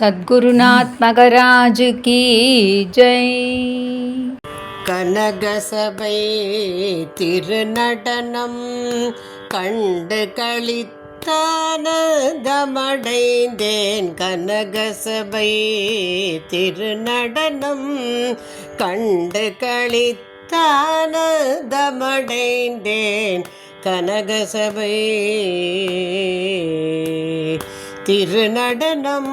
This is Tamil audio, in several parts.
சத்குருநாத் மகராஜ் கி ஜெய். கனகசபை திருநடனம் கண்டு களித்தானதமடைந்தேன். கனகசபை திருநடனம் கண்டு களித்தானதமடைந்தேன். கனகசபை திருநடனம்.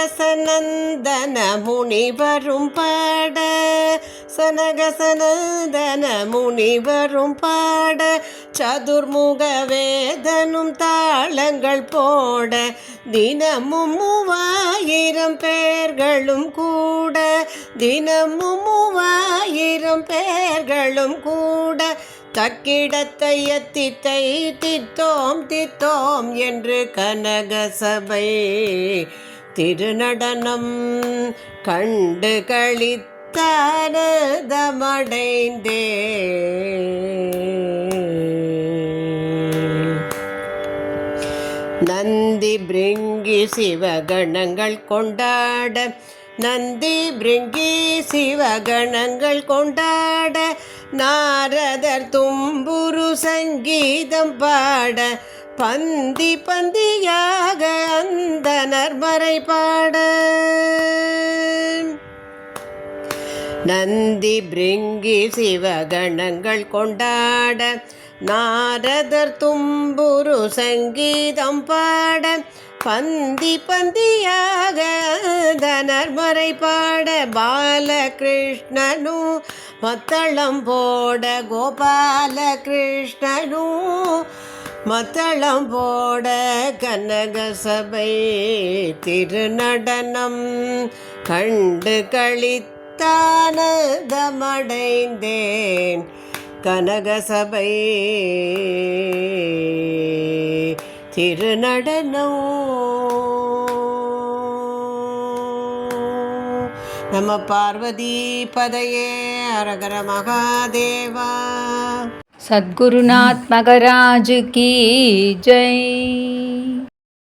சனகசனந்தன முனிவரும் பாட சனகசனந்தன முனிவரும் பாட சதுர்முக வேதனும் தாளங்கள் போட தினமும் மூவாயிரம் பேர்களும் கூட தினமும் மூவாயிரம் பேர்களும் கூட தக்கிடத்தை தித்தை தித்தோம் தித்தோம் என்று கனகசபை திருநடனம் கண்டு களித்தானதமடைந்தே. நந்தி பிரிங்கி சிவகணங்கள் கொண்டாட நந்தி பிரிங்கி சிவகணங்கள் கொண்டாட நாரதர் தும்புரு சங்கீதம் பாட பந்தி பந்தியாக அந்த நர்மறை பாட. நந்தி பிரிங்கி சிவகணங்கள் கொண்டாட நாரதர் தும்புரு சங்கீதம் பாட பந்தி பந்தியாக தனர்மறை பாட. பாலகிருஷ்ணனும் மத்தளம் போட கோபால கிருஷ்ணனும் மத்தளம் போட கனகசபை திருநடனம் கண்டு கழித்தானதமடைந்தேன் கனகசபை திருநடனம் நம பார்வதி பதையே அரகர மகாதேவா. சத்குருநாத் மகராஜ் கி ஜெய்.